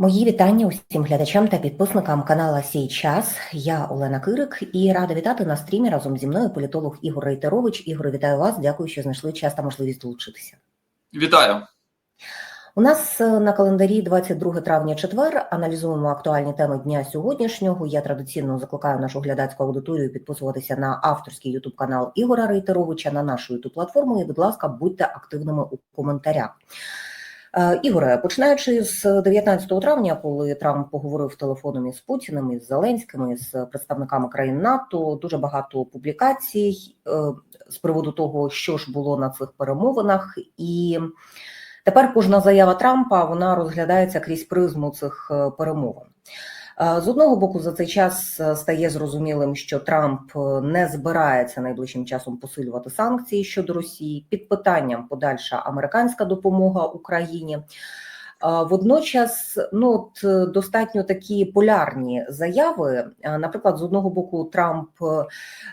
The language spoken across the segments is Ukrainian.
Мої вітання усім глядачам та підписникам канала Сій час. Я Олена Кирик і рада вітати на стрімі разом зі мною політолог Ігор Рейтерович. Ігор, вітаю вас. Дякую, що знайшли час та можливість долучитися. Вітаю. У нас е, на календарі 22 травня четвер. Аналізуємо актуальні теми дня сьогоднішнього. Я традиційно закликаю нашу глядацьку аудиторію підписуватися на авторський ютуб канал Ігора Рейтеровича на нашу ютуб платформу. І, будь ласка, будьте активними у коментарях. Е, Ігоре, починаючи з 19 травня, коли Трамп поговорив телефоном із Путіним, із Зеленським, з представниками країн НАТО, дуже багато публікацій е, з приводу того, що ж було на цих перемовинах, і тепер кожна заява Трампа вона розглядається крізь призму цих е, перемовин. З одного боку, за цей час стає зрозумілим, що Трамп не збирається найближчим часом посилювати санкції щодо Росії під питанням подальша американська допомога Україні. Водночас, ну от е, достатньо такі полярні заяви. Наприклад, з одного боку, Трамп е,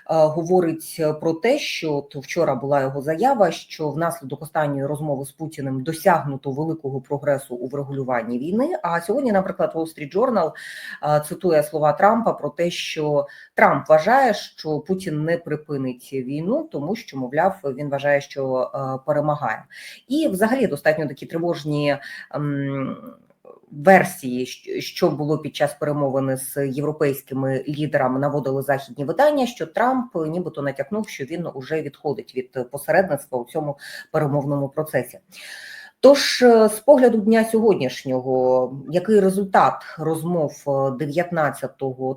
говорить про те, що от вчора була його заява, що внаслідок останньої розмови з Путіним досягнуто великого прогресу у врегулюванні війни. А сьогодні, наприклад, Wall Street Journal цитує слова Трампа про те, що Трамп вважає, що Путін не припинить війну, тому що, мовляв, він вважає, що е, перемагає, і взагалі достатньо такі тривожні. Версії, що було під час перемовини з європейськими лідерами, наводили західні видання, що Трамп нібито натякнув, що він уже відходить від посередництва у цьому перемовному процесі. Тож, з погляду дня сьогоднішнього, який результат розмов 19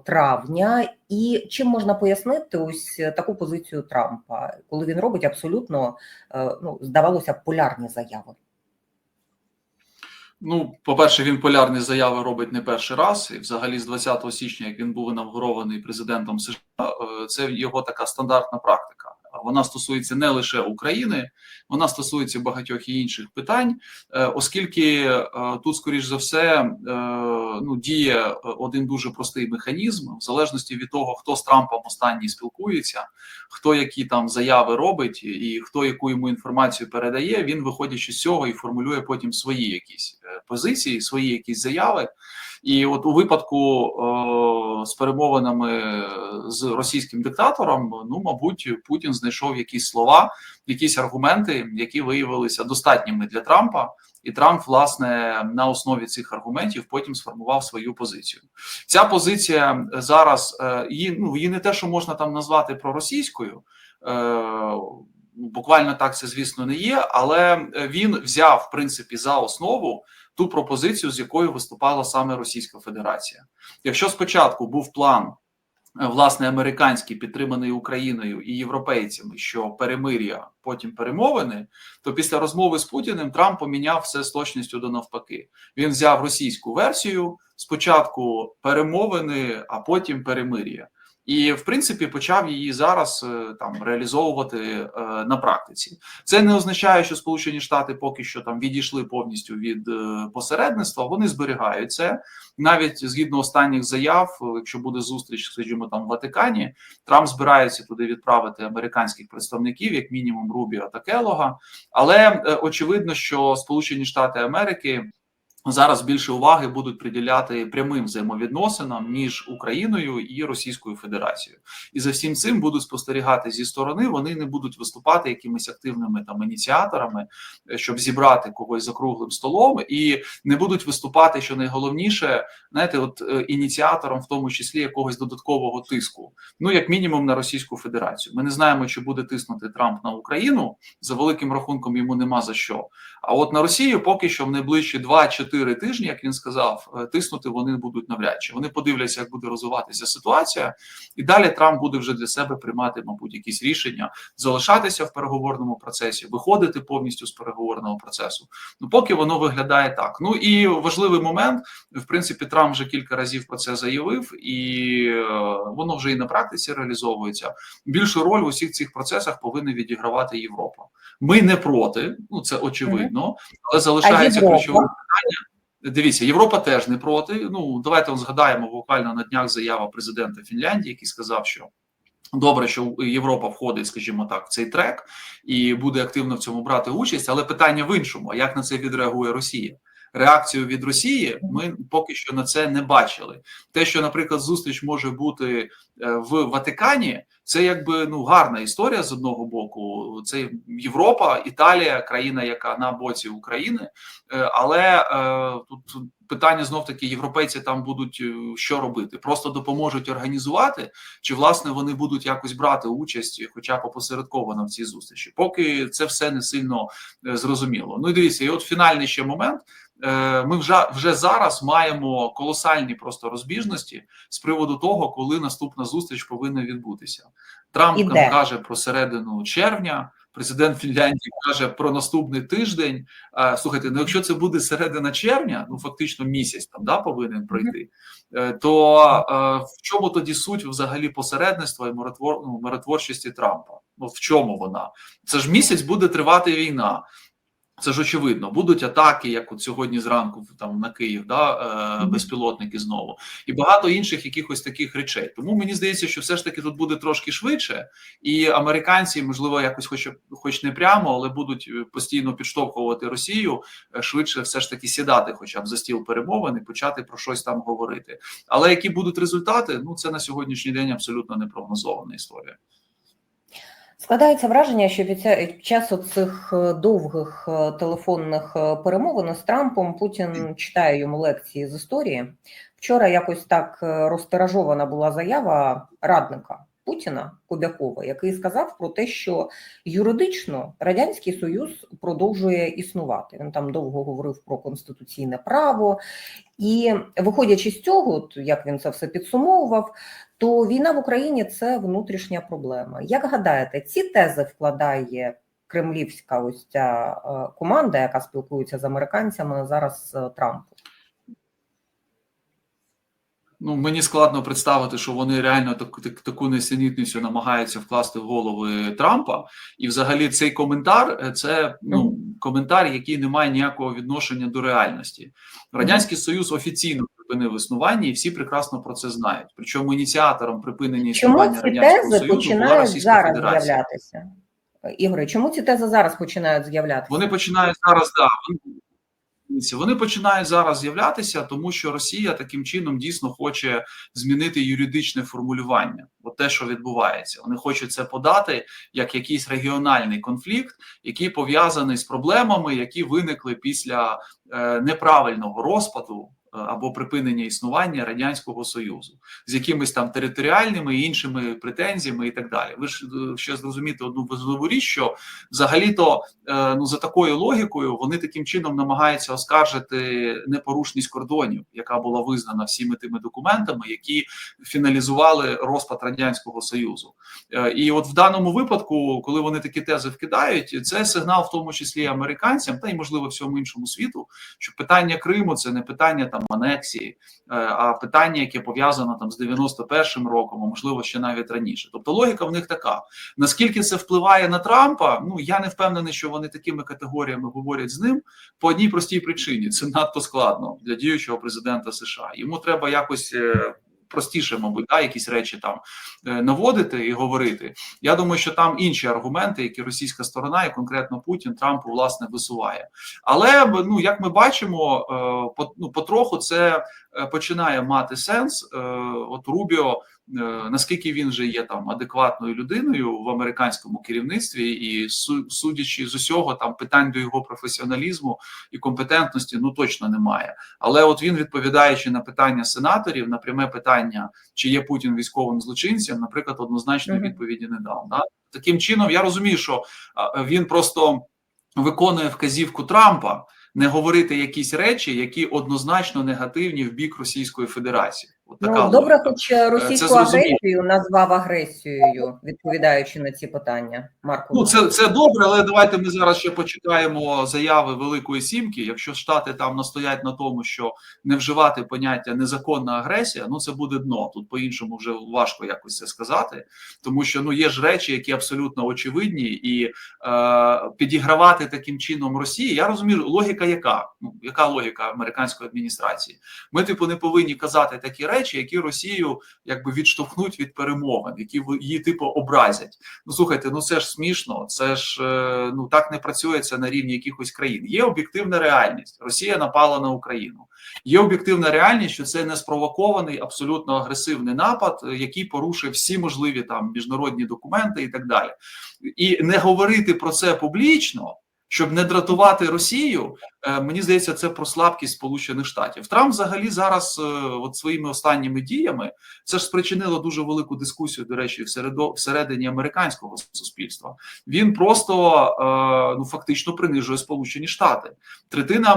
травня, і чим можна пояснити ось таку позицію Трампа, коли він робить абсолютно ну здавалося полярні заяви? Ну, по-перше, він полярні заяви робить не перший раз, і взагалі з 20 січня, як він був інавгурований президентом США, е, це його така стандартна практика. Вона стосується не лише України, вона стосується багатьох і інших питань, е, оскільки е, тут, скоріш за все, е, ну діє один дуже простий механізм, в залежності від того, хто з Трампом останній спілкується, хто які там заяви робить, і хто яку йому інформацію передає. Він виходячи з цього і формулює потім свої якісь позиції, свої якісь заяви. І от у випадку е, з перемовинами з російським диктатором, ну мабуть, Путін знайшов якісь слова, якісь аргументи, які виявилися достатніми для Трампа. І Трамп, власне, на основі цих аргументів потім сформував свою позицію. Ця позиція зараз е, її ну її не те, що можна там назвати проросійською. Е, Буквально так це, звісно, не є, але він взяв в принципі за основу ту пропозицію, з якою виступала саме Російська Федерація. Якщо спочатку був план, е, власне, американський, підтриманий Україною і європейцями, що перемир'я, потім перемовини, то після розмови з Путіним Трамп поміняв все з точністю до навпаки. Він взяв російську версію спочатку перемовини, а потім перемир'я і в принципі почав її зараз е, там реалізовувати е, на практиці. Це не означає, що Сполучені Штати поки що там відійшли повністю від е, посередництва. Вони зберігають це навіть згідно останніх заяв. Якщо буде зустріч, скажімо, там в Ватикані, Трамп збирається туди відправити американських представників, як мінімум Рубіа та Келога. Але очевидно, що Сполучені Штати Америки зараз більше уваги будуть приділяти прямим взаємовідносинам між Україною і Російською Федерацією, і за всім цим будуть спостерігати зі сторони. Вони не будуть виступати якимись активними там ініціаторами, е, щоб зібрати когось за круглим столом, і не будуть виступати, що найголовніше, знаєте, от е, ініціатором, в тому числі якогось додаткового тиску. Ну як мінімум на Російську Федерацію. Ми не знаємо, чи буде тиснути Трамп на Україну за великим рахунком. Йому нема за що. А от на Росію поки що в найближчі 2-4 4 тижні, як він сказав, е, тиснути вони будуть навряд чи вони подивляться, як буде розвиватися ситуація, і далі Трамп буде вже для себе приймати, мабуть, якісь рішення залишатися в переговорному процесі, виходити повністю з переговорного процесу. Ну поки воно виглядає так. Ну і важливий момент, в принципі, Трамп вже кілька разів про це заявив, і е, воно вже і на практиці реалізовується. Більшу роль в усіх цих процесах повинна відігравати Європа. Ми не проти, ну це очевидно, але залишається ключовим питання. Дивіться, Європа теж не проти. Ну давайте згадаємо буквально на днях заява президента Фінляндії, який сказав, що добре, що Європа входить, скажімо так, в цей трек і буде активно в цьому брати участь. Але питання в іншому: як на це відреагує Росія? Реакцію від Росії, ми поки що на це не бачили. Те, що, наприклад, зустріч може бути е, в Ватикані, це якби ну гарна історія з одного боку. Це Європа, Італія, країна, яка на боці України, Е, але е, тут питання знов таки: європейці там будуть що робити? Просто допоможуть організувати, чи власне вони будуть якось брати участь, хоча б опосередковано в цій зустрічі. Поки це все не сильно зрозуміло. Ну і дивіться, і от фінальний ще момент. Е, Ми вже вже зараз маємо колосальні просто розбіжності з приводу того, коли наступна зустріч повинна відбутися. Трамп І там каже про середину червня. Президент Фінляндії каже про наступний тиждень. Е, Слухайте, ну якщо це буде середина червня, ну фактично місяць там да повинен пройти. е, То в чому тоді суть взагалі посередництва і миротвор, ну, миротворчості Трампа? Ну в чому вона? Це ж місяць буде тривати війна. Це ж очевидно, будуть атаки, як от сьогодні зранку там на Київ, да, е, безпілотники знову, і багато інших якихось таких речей. Тому мені здається, що все ж таки тут буде трошки швидше, і американці, можливо, якось, хоч, хоч не прямо, але будуть е, постійно підштовхувати Росію е, швидше, все ж таки сідати, хоча б за стіл перемовин і почати про щось там говорити. Але які будуть результати? Ну це на сьогоднішній день абсолютно непрогнозована історія. Складається враження, що під час оцих е, довгих е, телефонних е, перемовин з Трампом Путін читає йому лекції з історії. Вчора якось так розтиражована була заява радника Путіна Кобякова, який сказав про те, що юридично радянський союз продовжує існувати. Він там довго говорив про конституційне право, і виходячи з цього, як він це все підсумовував, то війна в Україні це внутрішня проблема. Як гадаєте, ці тези вкладає кремлівська ось ця е, команда, яка спілкується з американцями зараз з Трампом? Ну, мені складно представити, що вони реально так, так, таку несенітницю намагаються вкласти в голови Трампа. І, взагалі, цей коментар е, це ну коментар, який не має ніякого відношення до реальності. Радянський Союз офіційно припинив існування, і всі прекрасно про це знають. Причому ініціатором припинення Чому існування ці радянського тези союзу була починають Російська зараз Федерація. з'являтися? Ігоре, чому ці тези зараз починають з'являтися? Вони починають зараз да, вони- вони починають зараз з'являтися, тому що Росія таким чином дійсно хоче змінити юридичне формулювання. От те, що відбувається, вони хочуть це подати як якийсь регіональний конфлікт, який пов'язаний з проблемами, які виникли після е, неправильного розпаду. Або припинення існування радянського союзу з якимись там територіальними і іншими претензіями, і так далі. Ви ж е, ще зрозуміти одну важливу річ, що взагалі-то е, ну за такою логікою вони таким чином намагаються оскаржити непорушність кордонів, яка була визнана всіми тими документами, які фіналізували розпад радянського союзу. Е, І от в даному випадку, коли вони такі тези вкидають, це сигнал, в тому числі американцям, та й можливо всьому іншому світу, що питання Криму це не питання там анексії, е, а питання, яке пов'язано там з 91-м роком, а можливо ще навіть раніше. Тобто логіка в них така. Наскільки це впливає на Трампа? Ну я не впевнений, що вони такими категоріями говорять з ним по одній простій причині: це надто складно для діючого президента США. Йому треба якось. Простіше, мабуть, да, якісь речі там е, наводити і говорити. Я думаю, що там інші аргументи, які російська сторона і конкретно Путін Трампу власне висуває. Але ну як ми бачимо, е, по- ну, потроху це е, починає мати сенс. От Рубіо, наскільки він вже є там адекватною людиною в американському керівництві, і су- судячи з усього, там питань до його професіоналізму і компетентності ну точно немає. Але от він відповідаючи на питання сенаторів, на пряме питання, чи є Путін військовим злочинцем, наприклад, однозначно Мгм. відповіді не дав. Да? Таким чином, я розумію, що він просто виконує вказівку Трампа не говорити якісь речі, які однозначно негативні в бік Російської Федерації. От така Ну, добре, хоч російську зрозуміло. агресію назвав агресією, відповідаючи на ці питання. Марко, Ну, це, це добре, але давайте ми зараз ще почекаємо заяви Великої Сімки. Якщо Штати там настоять на тому, що не вживати поняття незаконна агресія, ну це буде дно. Тут по-іншому вже важко якось це сказати, тому що ну є ж речі, які абсолютно очевидні, і е, підігравати таким чином Росії. Я розумію, логіка яка? Ну яка логіка американської адміністрації? Ми, типу, не повинні казати такі речі. Речі, які Росію якби відштовхнуть від перемовин, які її типу образять. Ну слухайте, ну це ж смішно, це ж е, ну так не працює це на рівні якихось країн. Є об'єктивна реальність. Росія напала на Україну. Є об'єктивна реальність, що це не спровокований абсолютно агресивний напад, який порушив всі можливі там міжнародні документи і так далі. І не говорити про це публічно. Щоб не дратувати Росію, е, мені здається, це про слабкість Сполучених Штатів. Трамп взагалі зараз, е, от своїми останніми діями, це ж спричинило дуже велику дискусію, до речі, всередині американського суспільства. Він просто е, ну фактично принижує Сполучені Штати. Третина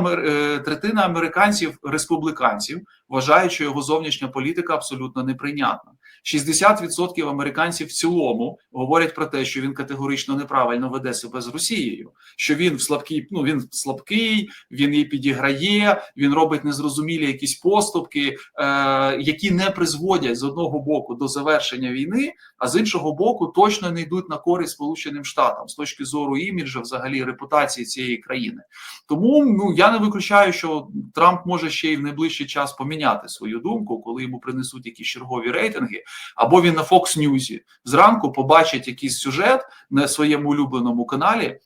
третина американців, республіканців, вважають, що його зовнішня політика абсолютно неприйнятна. 60% американців в цілому говорять про те, що він категорично неправильно веде себе з Росією, що він в слабкий, ну він слабкий, він її підіграє, він робить незрозумілі якісь поступки, е, які не призводять з одного боку до завершення війни, а з іншого боку, точно не йдуть на користь Сполученим Штатам з точки зору іміджа, взагалі репутації цієї країни. Тому ну я не виключаю, що Трамп може ще й в найближчий час поміняти свою думку, коли йому принесуть якісь чергові рейтинги, або він на Fox News зранку побачить якийсь сюжет на своєму улюбленому каналі.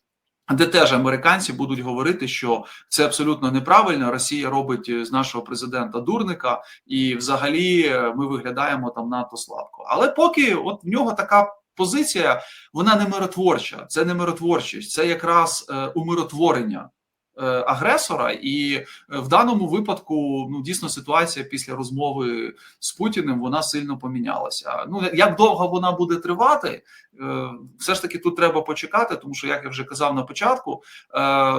Де теж американці будуть говорити, що це абсолютно неправильно. Росія робить е, з нашого президента дурника, і взагалі е, ми виглядаємо там надто слабко. Але поки от в нього така позиція, вона не миротворча, це не миротворчість, це якраз е, умиротворення агресора. І е, в даному випадку ну дійсно ситуація після розмови з Путіним вона сильно помінялася. Ну як довго вона буде тривати, е, все ж таки тут треба почекати, тому що як я вже казав на початку, е,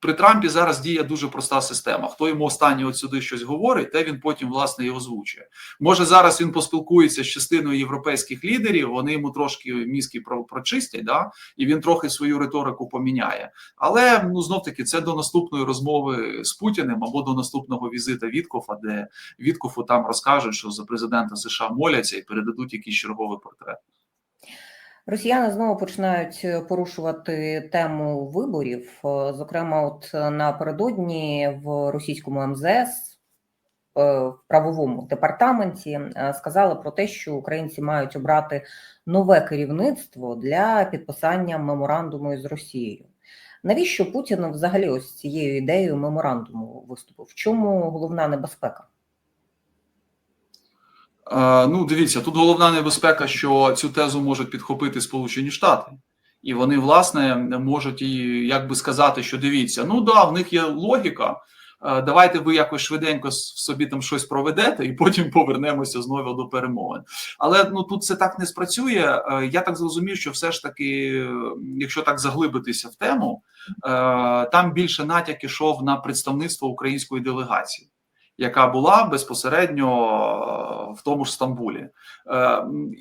при Трампі зараз діє дуже проста система. Хто йому останній от сюди щось говорить, те він потім власне і озвучує. Може зараз він поспілкується з частиною європейських лідерів, вони йому трошки мізки про- прочистять, да і він трохи свою риторику поміняє. Але ну знов таки це до наступної розмови з Путіним або до наступного візита Віткофа, де Віткофу там розкажуть, що за президента США моляться і передадуть якийсь черговий портрет. Росіяни знову починають е, порушувати тему виборів. Е, Зокрема, от е, напередодні в російському МЗС в правовому департаменті сказали про те, що українці мають обрати нове керівництво для підписання меморандуму із Росією. Навіщо Путін взагалі ось цією ідеєю меморандуму виступив? В чому головна небезпека? Е, Ну, дивіться, тут головна небезпека, що цю тезу можуть підхопити Сполучені Штати, і вони, власне, можуть і як би сказати, що дивіться, ну да, в них є логіка. е, Давайте ви якось швиденько собі там щось проведете, і потім повернемося знову до перемовин. Але ну тут це так не спрацює. Е, Я так зрозумів, що все ж таки, якщо так заглибитися в тему, там більше натяк ішов на представництво української делегації яка була безпосередньо е, в тому ж Стамбулі. Е,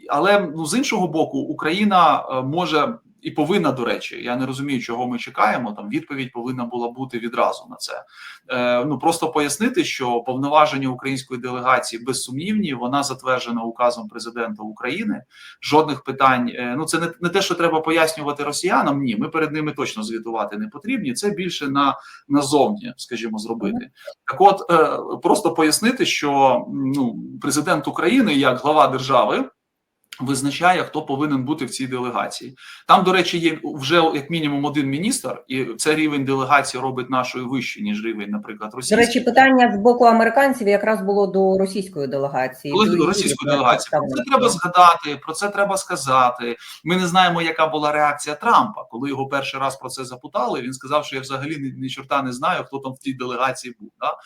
Але ну з іншого боку, Україна е, може і повинна, до речі, я не розумію, чого ми чекаємо. Там відповідь повинна була бути відразу на це. Е, Ну просто пояснити, що повноваження української делегації безсумнівні, вона затверджена указом президента України. Жодних питань. е, Ну це не, не те, що треба пояснювати росіянам. Ні, ми перед ними точно звітувати не потрібні. Це більше на назовні, скажімо, зробити. Так, от е, просто пояснити, що ну президент України як глава держави. Визначає, хто повинен бути в цій делегації. Там, до речі, є вже як мінімум один міністр, і це рівень делегації робить нашою вище, ніж рівень, наприклад, До речі, питання з боку американців якраз було до російської делегації. Коли до до російської делегації про це треба згадати, про це треба сказати. Ми не знаємо, яка була реакція Трампа, коли його перший раз про це запитали. Він сказав, що я взагалі ні, ні чорта не знаю, хто там в тій делегації був. Да?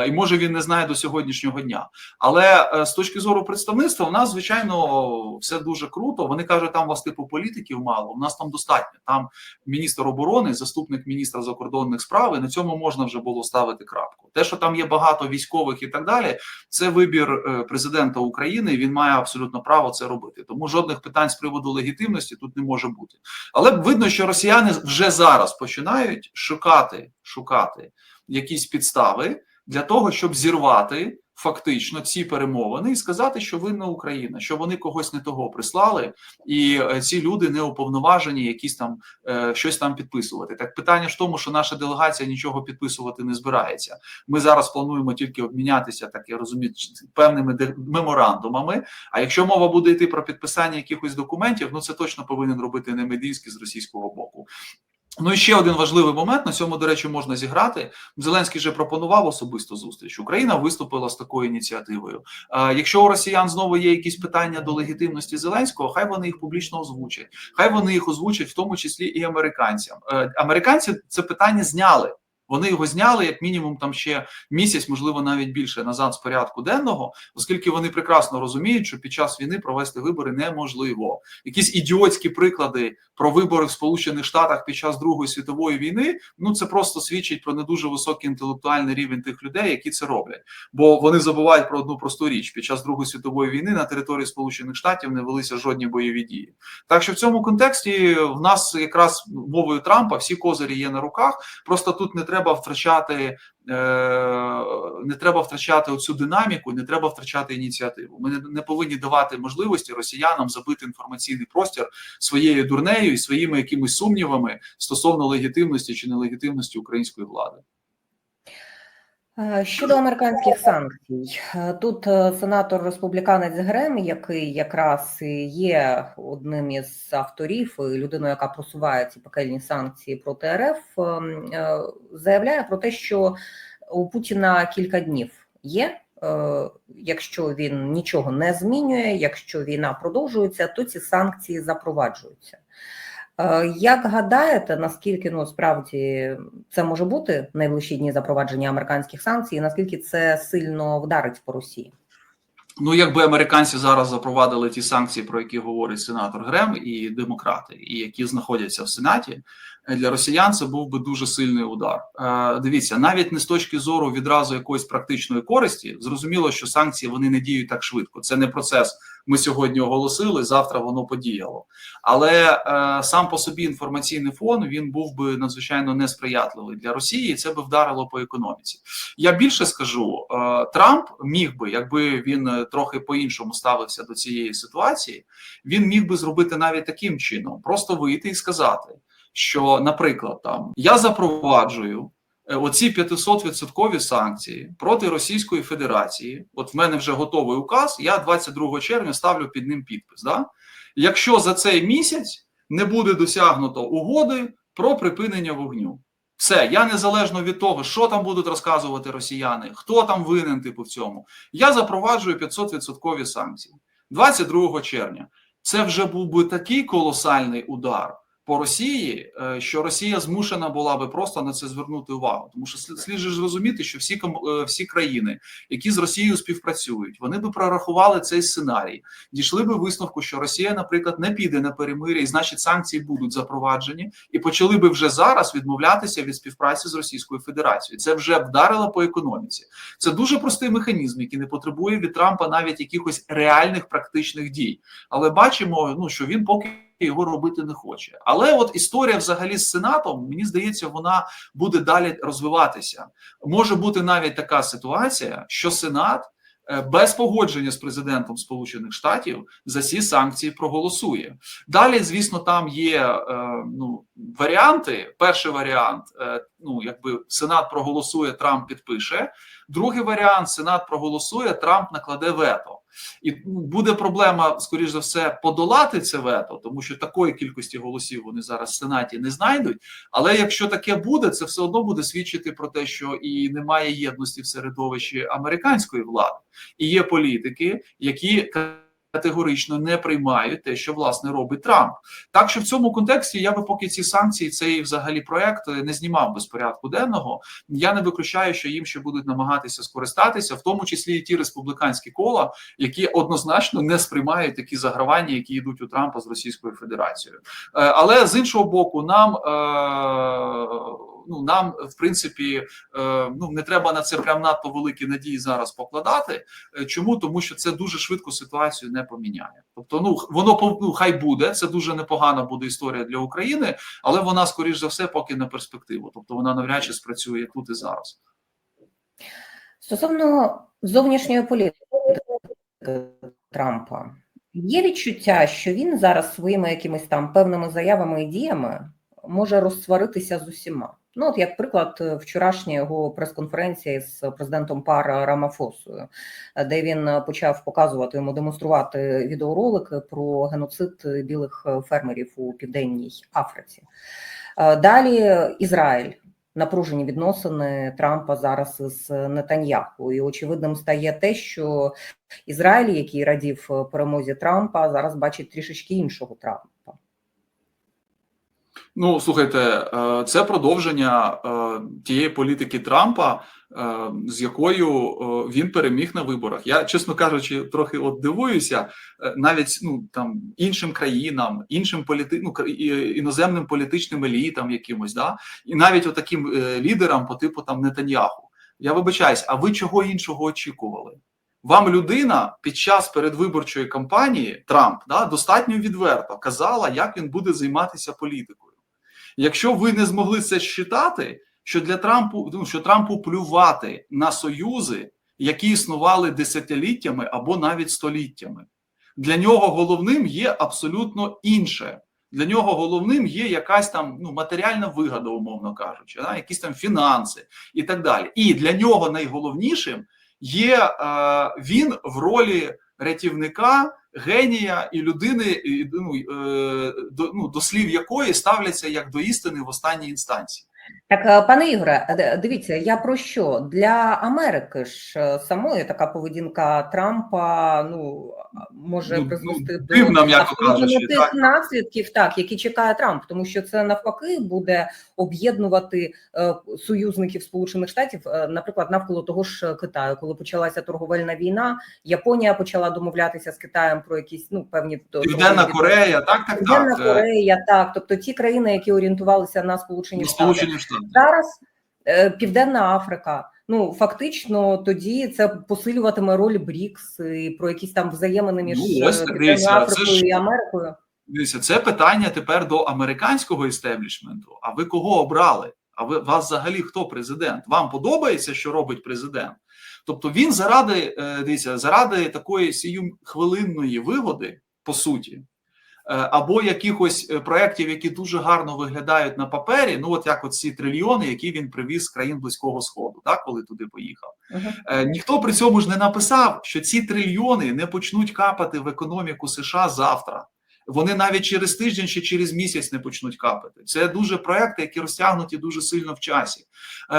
Е, І може він не знає до сьогоднішнього дня. Але е, з точки зору представництва, у нас звичайно все дуже круто. Вони кажуть, там у вас типу політиків мало. У нас там достатньо. Там міністр оборони, заступник міністра закордонних справ. І на цьому можна вже було ставити крапку. Те, що там є багато військових і так далі, це вибір е, президента України. Він має абсолютно право це робити. Тому жодних питань з приводу легітимності тут не може бути. Але видно, що росіяни вже зараз починають шукати, шукати якісь підстави для того, щоб зірвати фактично ці перемовини і сказати, що винна Україна, що вони когось не того прислали, і е, ці люди не уповноважені якісь там е, щось там підписувати. Так питання ж тому, що наша делегація нічого підписувати не збирається. Ми зараз плануємо тільки обмінятися, так я розумію, певними меморандумами. А якщо мова буде йти про підписання якихось документів, ну це точно повинен робити не Мединський з російського боку. Ну і ще один важливий момент. На цьому, до речі, можна зіграти. Зеленський же пропонував особисту зустріч. Україна виступила з такою ініціативою. Якщо у росіян знову є якісь питання до легітимності Зеленського, хай вони їх публічно озвучать. Хай вони їх озвучать, в тому числі і американцям. Е, Американці це питання зняли. Вони його зняли як мінімум там ще місяць, можливо, навіть більше назад з порядку денного, оскільки вони прекрасно розуміють, що під час війни провести вибори неможливо. Якісь ідіотські приклади про вибори в Сполучених Штатах під час Другої світової війни. Ну це просто свідчить про не дуже високий інтелектуальний рівень тих людей, які це роблять. Бо вони забувають про одну просту річ: під час Другої світової війни на території Сполучених Штатів не велися жодні бойові дії. Так що в цьому контексті в нас якраз мовою Трампа всі козирі є на руках. Просто тут не треба втрачати. е, Не треба втрачати оцю динаміку, не треба втрачати ініціативу. Ми не повинні давати можливості росіянам забити інформаційний простір своєю дурнею і своїми якимись сумнівами стосовно легітимності чи нелегітимності української влади. Е, Щодо американських санкцій, е, тут е, сенатор республіканець Грем, який якраз є одним із авторів, людиною, яка просуває ці пекельні санкції проти РФ, ем, заявляє про те, що у Путіна кілька днів є. Якщо він нічого не змінює, якщо війна продовжується, то ці санкції запроваджуються. Е, Як гадаєте, наскільки ну справді це може бути найближчі дні запровадження американських санкцій, і наскільки це сильно вдарить по Росії? Ну, якби американці зараз запровадили ті санкції, про які говорить сенатор Грем і демократи, і які знаходяться в сенаті, е, для росіян це був би дуже сильний удар. Е, дивіться, навіть не з точки зору відразу якоїсь практичної користі, зрозуміло, що санкції вони не діють так швидко. Це не процес. Ми сьогодні оголосили, завтра воно подіяло. Але е, сам по собі інформаційний фон він був би надзвичайно несприятливий для Росії, і це би вдарило по економіці. Я більше скажу, е, Трамп міг би, якби він е, трохи по-іншому ставився до цієї ситуації, він міг би зробити навіть таким чином: просто вийти і сказати, що, наприклад, там я запроваджую. Е, Оці 500% санкції проти Російської Федерації. От в мене вже готовий указ. Я 22 червня ставлю під ним підпис. Да? Якщо за цей місяць не буде досягнуто угоди про припинення вогню, все, я незалежно від того, що там будуть розказувати росіяни, хто там винен, типу в цьому, я запроваджую 500% санкції 22 червня. Це вже був би такий колосальний удар по Росії, е, що Росія змушена була би просто на це звернути увагу. Тому що слід же ж розуміти, що всі е, всі країни, які з Росією співпрацюють, вони би прорахували цей сценарій, дійшли би висновку, що Росія, наприклад, не піде на перемир'я, і значить санкції будуть запроваджені, і почали би вже зараз відмовлятися від співпраці з Російською Федерацією. Це вже вдарило по економіці. Це дуже простий механізм, який не потребує від Трампа навіть якихось реальних практичних дій. Але бачимо, ну що він поки. Його робити не хоче, але от історія взагалі з сенатом, мені здається, вона буде далі розвиватися. Може бути навіть така ситуація, що Сенат е, без погодження з президентом Сполучених Штатів за ці санкції проголосує. Далі, звісно, там є е, ну варіанти. Перший варіант, е, ну якби Сенат проголосує, Трамп підпише. Другий варіант Сенат проголосує, Трамп накладе вето. І ну, буде проблема, скоріш за все, подолати це вето, тому що такої кількості голосів вони зараз в Сенаті не знайдуть. Але якщо таке буде, це все одно буде свідчити про те, що і немає єдності в середовищі американської влади, і є політики, які категорично не приймають те, що власне робить Трамп. Так що в цьому контексті я би поки ці санкції, цей взагалі проект не знімав без порядку денного. Я не виключаю, що їм ще будуть намагатися скористатися, в тому числі і ті республіканські кола, які однозначно не сприймають такі загравання, які йдуть у Трампа з Російською Федерацією. Е, Але з іншого боку, нам е, ну нам в принципі е, ну не треба на це прям надто великі надії зараз покладати. Е, Чому тому, що це дуже швидко ситуацію не поміняє. Тобто, ну воно ну, хай буде. Це дуже непогана буде історія для України, але вона скоріш за все поки на перспективу. Тобто вона навряд чи спрацює тут і зараз. Стосовно зовнішньої політики Трампа, є відчуття, що він зараз своїми якимись там певними заявами і діями може розсваритися з усіма. Ну, от як приклад, вчорашня його прес-конференція з президентом Пара Рамафосою, де він почав показувати йому демонструвати відеоролики про геноцид білих фермерів у південній Африці. Е, Далі Ізраїль. Напружені відносини Трампа зараз з Нетаньяху, і очевидним стає те, що Ізраїль, який радів перемозі Трампа, зараз бачить трішечки іншого Трампа. Ну, слухайте, е, це продовження е, тієї політики Трампа, е, з якою він переміг на виборах. Я, чесно кажучи, трохи от дивуюся навіть ну там іншим країнам, іншим політи... ну, іноземним політичним елітам, якимось, да, і навіть отаким лідерам по типу там Нетаньяху. Я вибачаюсь, а ви чого іншого очікували? Вам людина під час передвиборчої кампанії Трамп да, достатньо відверто казала, як він буде займатися політикою. Якщо ви не змогли це считати, що для Трампу ну, що Трампу плювати на союзи, які існували десятиліттями або навіть століттями, для нього головним є абсолютно інше. Для нього головним є якась там ну матеріальна вигода, умовно кажучи, да? якісь там фінанси і так далі. І для нього найголовнішим є е, він в ролі рятівника, генія і людини, ну, е, до, ну, до слів якої ставляться як до істини в останній інстанції. Так, е, пане Ігоре, дивіться, я про що для Америки ж е, самої така поведінка Трампа ну може Ну, призвести ну, до дивно, м'яко абсолютно кажучи, тих так. наслідків, так які чекає Трамп, тому що це навпаки буде об'єднувати е, союзників Сполучених Штатів, е, наприклад, навколо того ж Китаю, коли почалася торговельна війна, Японія почала домовлятися з Китаєм про якісь ну певні Південна Корея, так, так, Південна так. е, Корея, так, тобто ті країни, які орієнтувалися на Сполучені Штати. Зараз е, Південна Африка. Ну фактично, тоді це посилюватиме роль БРІКС і про якісь там взаємини між Ну, ось е, Південною це Африкою ж- і Америкою. Дивіться, це питання тепер до американського істеблішменту. А ви кого обрали? А ви вас взагалі хто президент? Вам подобається, що робить президент? Тобто він заради е, дивіться, заради такої сію хвилинної вигоди, по суті, е, або якихось е, проєктів, які дуже гарно виглядають на папері. Ну, от як от ці трильйони, які він привіз з країн близького сходу, так коли туди поїхав. uh -huh. Ніхто при цьому ж не написав, що ці трильйони не почнуть капати в економіку США завтра. Вони навіть через тиждень чи через місяць не почнуть капати. Це дуже проекти, які розтягнуті дуже сильно в часі. Е,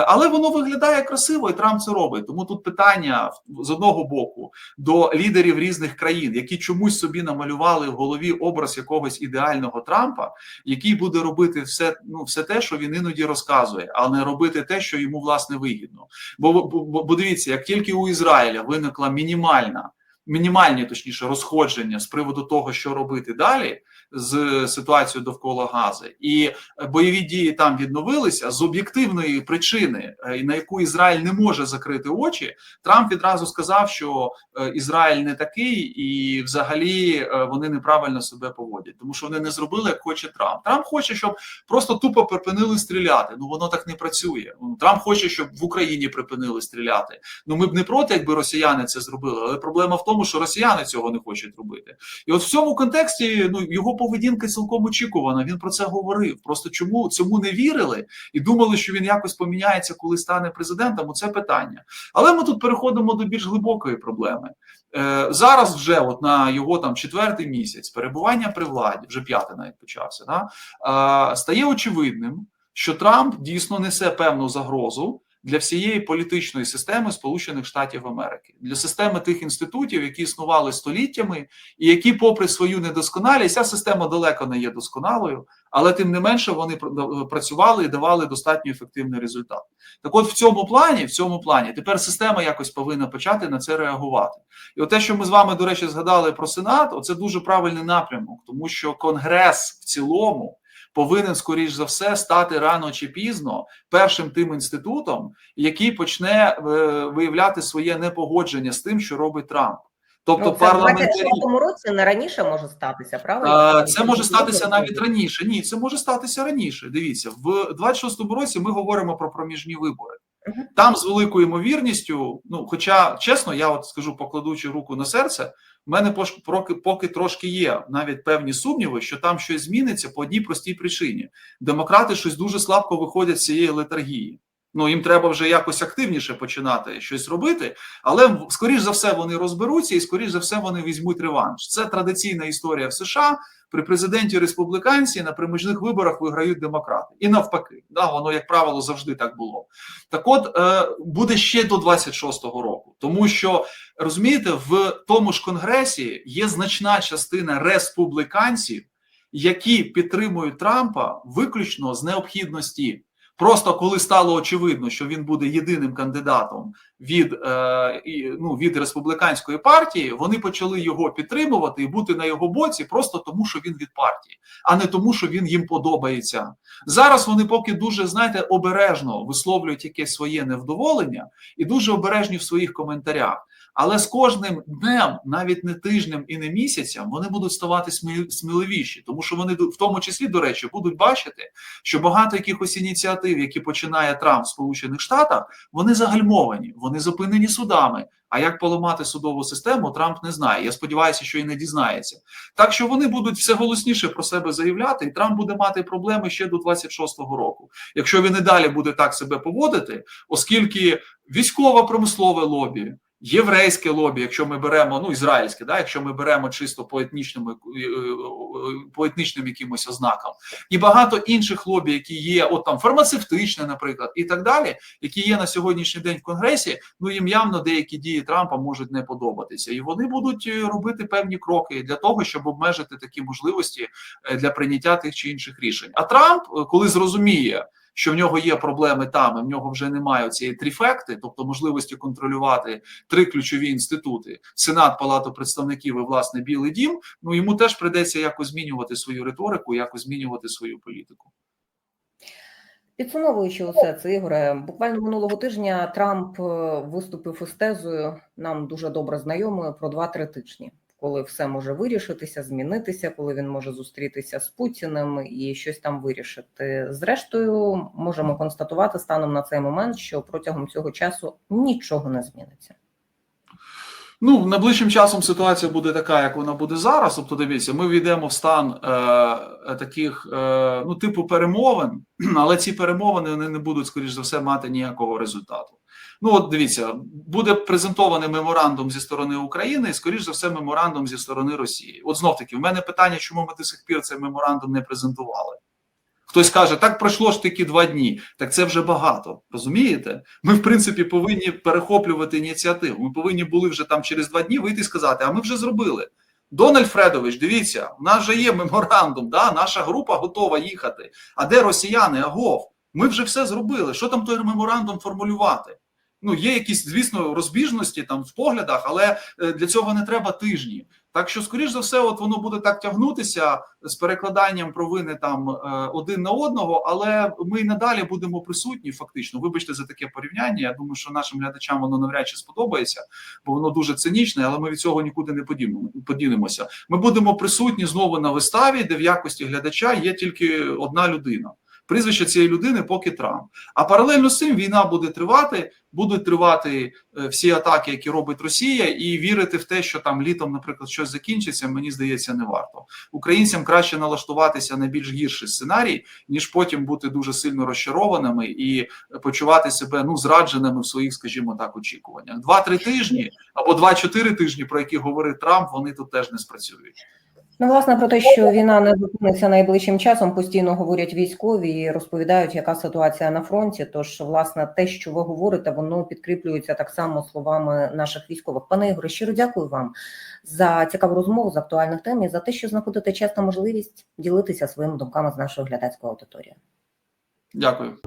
Але воно виглядає красиво, і Трамп це робить. Тому тут питання з одного боку до лідерів різних країн, які чомусь собі намалювали в голові образ якогось ідеального Трампа, який буде робити все, ну, все те, що він іноді розказує, а не робити те, що йому власне вигідно. Бо, бо, бо дивіться, як тільки у Ізраїля виникла мінімальна, мінімальні, точніше, розходження з приводу того, що робити далі з ситуацією довкола Гази, і бойові дії там відновилися з об'єктивної причини, е, на яку Ізраїль не може закрити очі. Трамп відразу сказав, що е, Ізраїль не такий, і взагалі е, вони неправильно себе поводять, тому що вони не зробили, як хоче Трамп. Трамп хоче, щоб просто тупо припинили стріляти. Ну воно так не працює. Трамп хоче, щоб в Україні припинили стріляти. Ну ми б не проти, якби росіяни це зробили, але проблема в тому, що росіяни цього не хочуть робити. І от в цьому контексті ну його поведінка цілком очікувана. Він про це говорив. Просто чому цьому не вірили і думали, що він якось поміняється, коли стане президентом. Оце питання. Але ми тут переходимо до більш глибокої проблеми. Е, зараз вже, от на його там четвертий місяць перебування при владі, вже п'ятий навіть почався, да, е, стає очевидним, що Трамп дійсно несе певну загрозу для всієї політичної системи Сполучених Штатів Америки, для системи тих інститутів, які існували століттями, і які, попри свою недосконалість, ця система далеко не є досконалою, але тим не менше вони пр- працювали і давали достатньо ефективний результат. Так, от в цьому плані, в цьому плані, тепер система якось повинна почати на це реагувати. І от те, що ми з вами, до речі, згадали про Сенат, оце дуже правильний напрямок, тому що Конгрес в цілому повинен, скоріш за все, стати рано чи пізно першим тим інститутом, який почне е, виявляти своє непогодження з тим, що робить Трамп. Тобто ну, в парламентарі 26-му році не раніше може статися, правильно? Це може статися навіть раніше. Ні, це може статися раніше. Дивіться, в 26-му році ми говоримо про проміжні вибори. Там з великою ймовірністю, ну хоча чесно, я от скажу, покладучи руку на серце, в мене поки, поки трошки є навіть певні сумніви, що там щось зміниться по одній простій причині. Демократи щось дуже слабко виходять з цієї летаргії. Ну їм треба вже якось активніше починати щось робити, але скоріш за все вони розберуться, і скоріш за все вони візьмуть реванш. Це традиційна історія в США. При президенті республіканці на приміжних виборах виграють демократи, і навпаки, да воно як правило завжди так було. Так, от е, буде ще до 26-го року, тому що розумієте, в тому ж конгресі є значна частина республіканців, які підтримують Трампа виключно з необхідності. Просто коли стало очевидно, що він буде єдиним кандидатом від, е, ну, від республіканської партії, вони почали його підтримувати і бути на його боці просто тому, що він від партії, а не тому, що він їм подобається. Зараз вони поки дуже знаєте обережно висловлюють якесь своє невдоволення і дуже обережні в своїх коментарях. Але з кожним днем, навіть не тижнем і не місяцем, вони будуть ставати смі- сміливіші, тому що вони в тому числі, до речі, будуть бачити, що багато якихось ініціатив, які починає Трамп в Сполучених Штатах, вони загальмовані, вони зупинені судами. А як поламати судову систему, Трамп не знає. Я сподіваюся, що і не дізнається. Так що вони будуть все голосніше про себе заявляти, і Трамп буде мати проблеми ще до 26-го року, якщо він і далі буде так себе поводити, оскільки військово-промислове лобі. Єврейське лобі, якщо ми беремо, ну ізраїльське, да, якщо ми беремо чисто по етнічним, е, е, по етнічним якимось ознакам, і багато інших лобі, які є, от там фармацевтичне, наприклад, і так далі, які є на сьогоднішній день в Конгресі, ну їм явно деякі дії Трампа можуть не подобатися, і вони будуть е, робити певні кроки для того, щоб обмежити такі можливості для прийняття тих чи інших рішень. А Трамп, коли зрозуміє, що в нього є проблеми там, і в нього вже немає цієї тріфекти, тобто можливості контролювати три ключові інститути: Сенат, Палату представників і власне Білий Дім. Ну йому теж придеться якось змінювати свою риторику, якось змінювати свою політику. Підсумовуючи усе це, Ігоре, буквально минулого тижня Трамп е, виступив із тезою, нам дуже добре знайомою, про 2-3 тижні, коли все може вирішитися, змінитися, коли він може зустрітися з Путіним і щось там вирішити. Зрештою, можемо констатувати станом на цей момент, що протягом цього часу нічого не зміниться. Ну, найближчим часом ситуація буде така, як вона буде зараз. Тобто, дивіться, ми війдемо в стан е, е, таких, е, ну, типу перемовин, але ці перемовини вони не будуть, скоріш за все, мати ніякого результату. Ну, от дивіться, буде презентований меморандум зі сторони України, і скоріш за все, меморандум зі сторони Росії. От знов таки, в мене питання, чому ми до сих пір цей меморандум не презентували. Хтось каже, так пройшло ж таки два дні. Так це вже багато. Розумієте? Ми, в принципі, повинні перехоплювати ініціативу. Ми повинні були вже там через два дні вийти і сказати, а ми вже зробили. Дональд Фредович, дивіться, у нас вже є меморандум, да? наша група готова їхати. А де росіяни? Агов? Ми вже все зробили. Що там той меморандум формулювати? Ну, є якісь, звісно, розбіжності там в поглядах, але е, для цього не треба тижні. Так що, скоріш за все, от воно буде так тягнутися з перекладанням провини там е, один на одного, але ми й надалі будемо присутні. Фактично, вибачте за таке порівняння. Я думаю, що нашим глядачам воно навряд чи сподобається, бо воно дуже цинічне, але ми від цього нікуди не подінемо- подінемося. Ми будемо присутні знову на виставі, де в якості глядача є тільки одна людина. Прізвище цієї людини поки Трамп. А паралельно з цим війна буде тривати, будуть тривати е, всі атаки, які робить Росія, і вірити в те, що там літом, наприклад, щось закінчиться, мені здається, не варто. Українцям краще налаштуватися на більш гірший сценарій, ніж потім бути дуже сильно розчарованими і почувати себе ну зрадженими в своїх, скажімо так, очікуваннях. Два-три тижні або два-чотири тижні, про які говорить Трамп, вони тут теж не спрацюють. Ну, власне, про те, що війна не зупиниться найближчим часом, постійно говорять військові і розповідають, яка ситуація на фронті. Тож, власне, те, що ви говорите, воно підкріплюється так само словами наших військових. Пане Ігоре, щиро дякую вам за цікаву розмову з актуальних тем і за те, що знаходите час та можливість ділитися своїми думками з нашою глядацькою аудиторією. Дякую.